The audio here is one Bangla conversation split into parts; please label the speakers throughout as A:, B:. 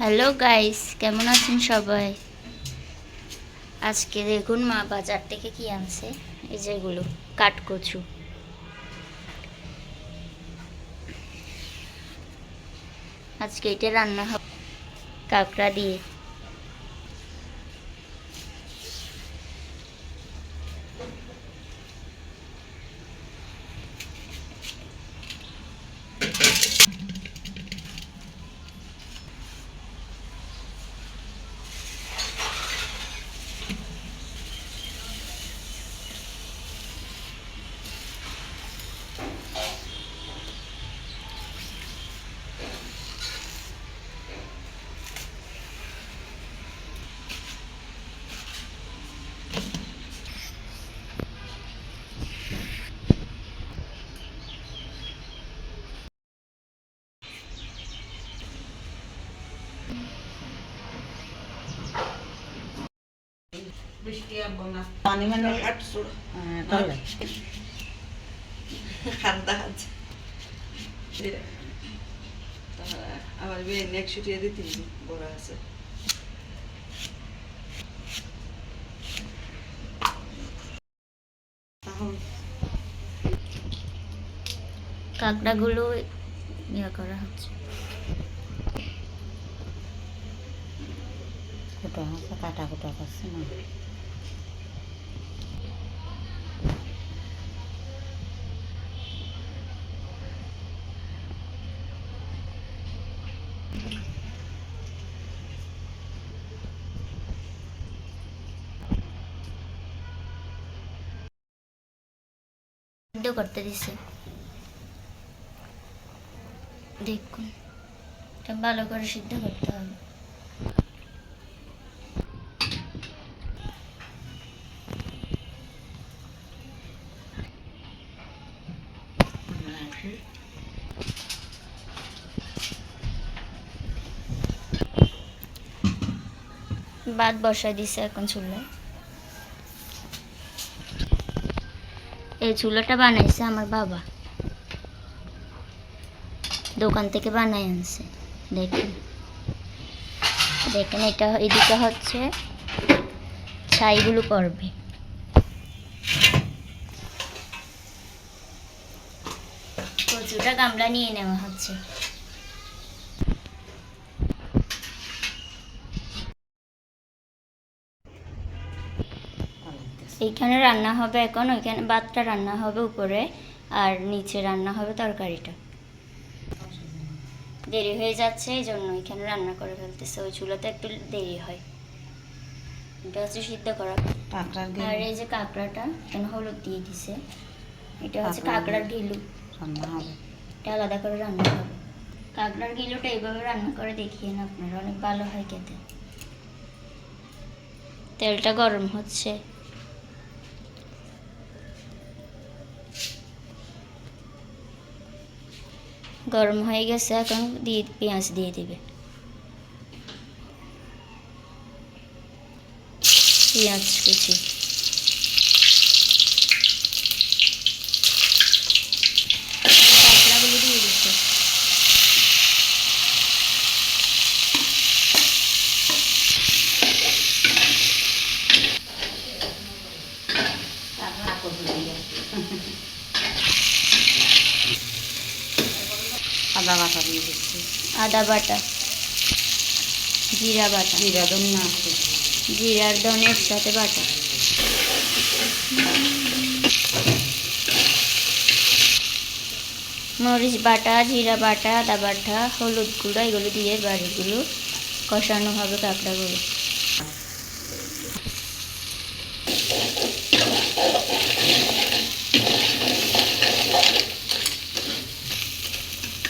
A: হ্যালো গাইস, কেমন আছেন সবাই? আজকে দেখুন মা বাজার থেকে কি আনছে। এই যেগুলো কাঠকচু। আজকে এটা রান্না হবে কাঁকড়া দিয়ে।
B: পানি মানে
C: আটশো
B: হ্যাঁ,
C: খান্দা আছে। আমার মেয়ে নেক্সট ছুটিয়ে দিতে বড় আছে।
A: কাঁকড়াগুলো ইয়ে করা হচ্ছে।
B: কুটো কাটা কুটা করছে না।
A: সিদ্ধ করতে দিছে। দেখুন ভালো করে সিদ্ধ করতে হবে। ভাত বসাই দিছে এখন চুলায়। এই চুলাটা বানাইছে আমার বাবা। দোকান থেকে বানাই আনছে, দেখেন। দেখেন এটা এদিকে হচ্ছে ছাইগুলো পড়বে। কচুটা গামলা নিয়ে নেওয়া হচ্ছে। এইখানে রান্না হবে এখন ওইখানে ভাতটা রান্না হবে উপরে আর নিচে রান্না হবে তরকারিটা। দেরি হয়ে যাচ্ছে এই জন্য এখানে রান্না করে ফেলতেছে। ওই চুলাতে একটু দেরি হয়। এটা হচ্ছে সিদ্ধ করা। আর এই যে কাঁকড়াটা এখানে হলুদ দিয়ে দিছে। এটা হচ্ছে কাঁকড়ার ঘিলু।
B: রান্না হবে।
A: এটা আলাদা করে রান্না হবে। কাঁকড়ার গিলোটা এইভাবে রান্না করে দেখিয়ে না আপনারা অনেক ভালো হয় খেতে। তেলটা গরম হচ্ছে। গরম হয়ে গেছে এখন দিয়ে পেঁয়াজ দিয়ে দিবে পেঁয়াজ কুচি কাঁকড়াগুলো দিয়ে দিচ্ছে
B: আদা বাটা দিয়ে দিচ্ছি।
A: আদা বাটা। জিরা বাটা।
B: জিরা ধনিয়া আছে।
A: জিরার দনের সাথে বাটা। মরিচ বাটা জিরা বাটা আদা বাটা হলুদ গুঁড়া এগুলো দিয়ে বাড়িগুলো কষানো হবে কাঁকড়াগুলো।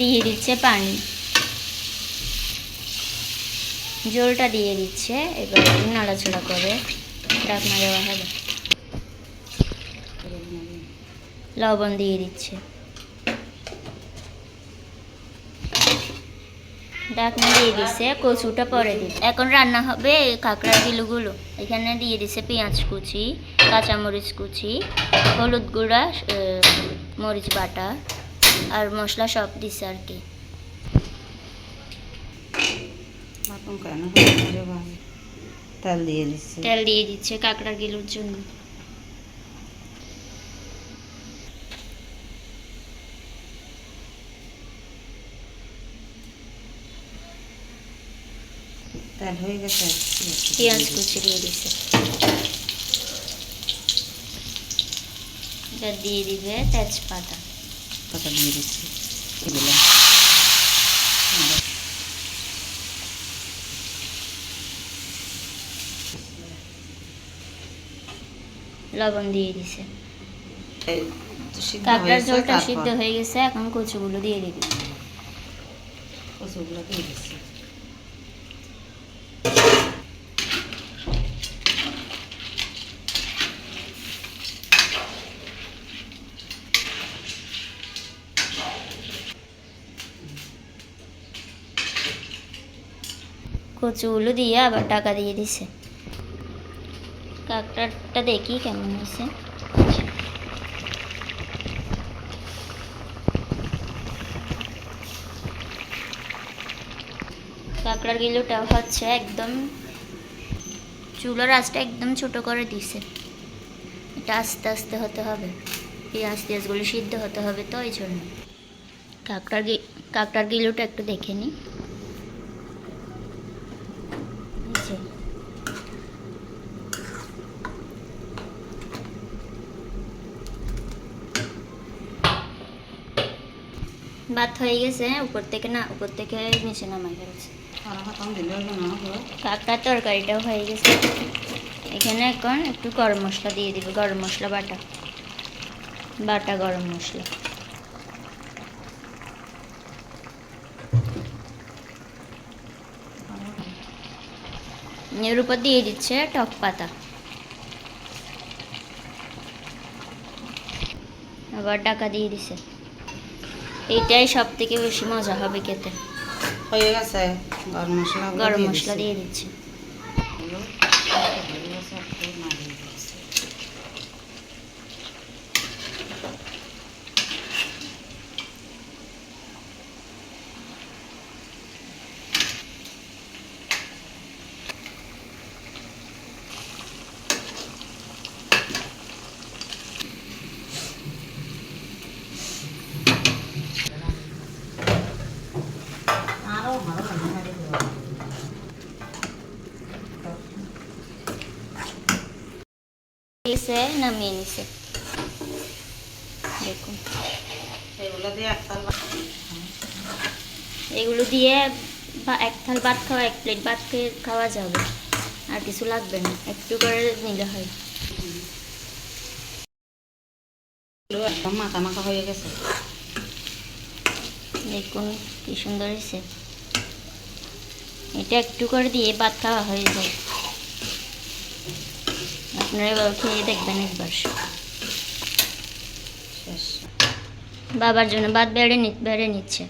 A: দিয়ে দিচ্ছে পানি। জলটা দিয়ে দিচ্ছে, এবার নাড়াচাড়া করে ঢাকনা দেওয়া হবে। লবণ দিয়ে দিচ্ছে। ঢাকনা দিয়ে দিচ্ছে কচুটা পরে দিচ্ছে। এখন রান্না হবে এই কাঁকড়ার গিলুগুলো এখানে দিয়ে দিচ্ছে পেঁয়াজ কুচি, কাঁচামরিচ কুচি, হলুদ গুঁড়া মরিচ বাটা। আর মশলা সব দিচ্ছে আর কি।
B: তেল দিয়ে দিচ্ছে।
A: তেল দিয়ে দিচ্ছে কাঁকড়ার গিলুর জন্য।
B: তেল হয়ে গেছে
A: পেঁয়াজ কুচি দিয়ে দিচ্ছে এটা দিয়ে দিবে তেজপাতা।
B: পাতা দিয়ে দিচ্ছি। এগুলো।
A: লবণ দিয়ে দিছে। কাঁকড়ার
B: জলটা
A: সিদ্ধ হয়ে গেছে এখন কচুগুলো দিয়ে দিবি।
B: কচুগুলো দিয়ে দিচ্ছি।
A: কচুগুলো দিয়ে আবার টাকা দিয়ে দিছে। কাঁকড়াটা দেখি কেমন হয়েছে। কাঁকড়ার গিলোটা হচ্ছে একদম চুলোর আঁচটা একদম ছোট করে দিছে। এটা আস্তে আস্তে হতে হবে। পেঁয়াজ টিয়াজগুলো সিদ্ধ হতে হবে তো ওই জন্য। কাঁকড়ার গি, কাঁকড়ার গিলোটা একটু দেখে নিই এই যে। ভাত হয়ে গেছে, উপর থেকে না, উপর থেকে নিচে নামাই ফেলছে। কাঁকড়ার তরকারিটাও হয়ে গেছে। এখানে এখন একটু গরম মশলা দিয়ে দিবে, গরম মশলা, বাটা। বাটা গরম মশলা। এর উপর দিয়ে দিচ্ছে টক পাতা। আবার ডাকা দিয়ে দিছে। এইটাই সব থেকে বেশি মজা হবে খেতে।
B: হয়ে গেছে গরম মশলা
A: গরম মশলা দিয়ে দিচ্ছে
B: হয়ে গেছে একটু নাড়িয়ে দিচ্ছি আরও ভালো লাগে
A: এসে নামিয়ে নিছে। দেখুন।
B: এগুলো দিয়ে একতাল
A: এগুলো দিয়ে বা এক থাল ভাত খাওয়া এক প্লেট ভাত খাওয়া যাবে। আর কিছু লাগবে না একটু করে নিলে হয়।
B: একদম মাখা মাখা হয়ে গেছে।
A: দেখুন কি সুন্দর হয়েছে। এটা একটু করে দিয়ে ভাত খাওয়া হয়ে যায়। আপনারা এবার খেয়ে দেখবেন একবার বাবার জন্য বাদ বেড়ে বেড়ে নিচ্ছে।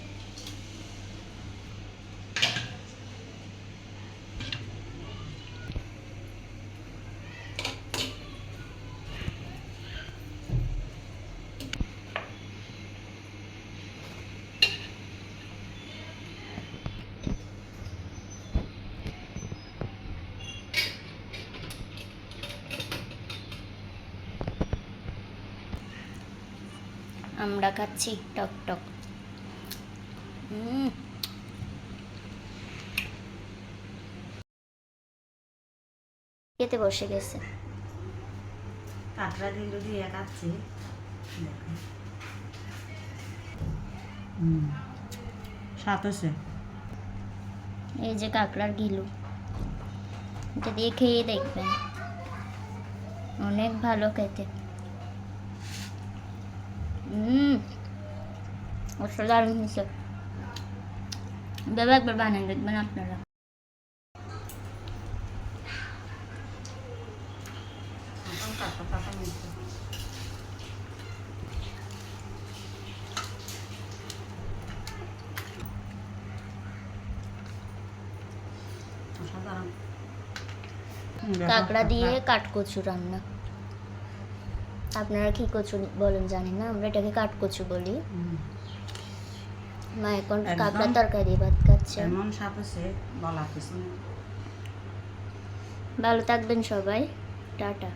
A: আমরা খাচ্ছি টক টক। উম। খেতে বসে গেছে।
B: কাঁকড়া দিল দিয়ে কাটছি সাত আছে
A: এই যে কাঁকড়ার গিলু। এটা দিয়ে খেয়ে দেখবেন। অনেক ভালো খেতে। হুম অসাধারণ হয়েছে এভাবে একবার বানিয়ে দেখবেন আপনারা
B: এখন কাঁকড়া কাটা নিচ্ছে অসাধারণ
A: কাঁকড়া দিয়ে কাঠকচু রান্না আপনারা কি কচু বলেন জানি না? আমরা এটাকে কাঠকচু বলি। মা এখন
B: একদম।
A: কাঁকড়া তরকারি ভাত খাচ্ছে।
B: এমন সাপ আছে বলা কিছু
A: ভালো থাকবেন সবাই। টাটা।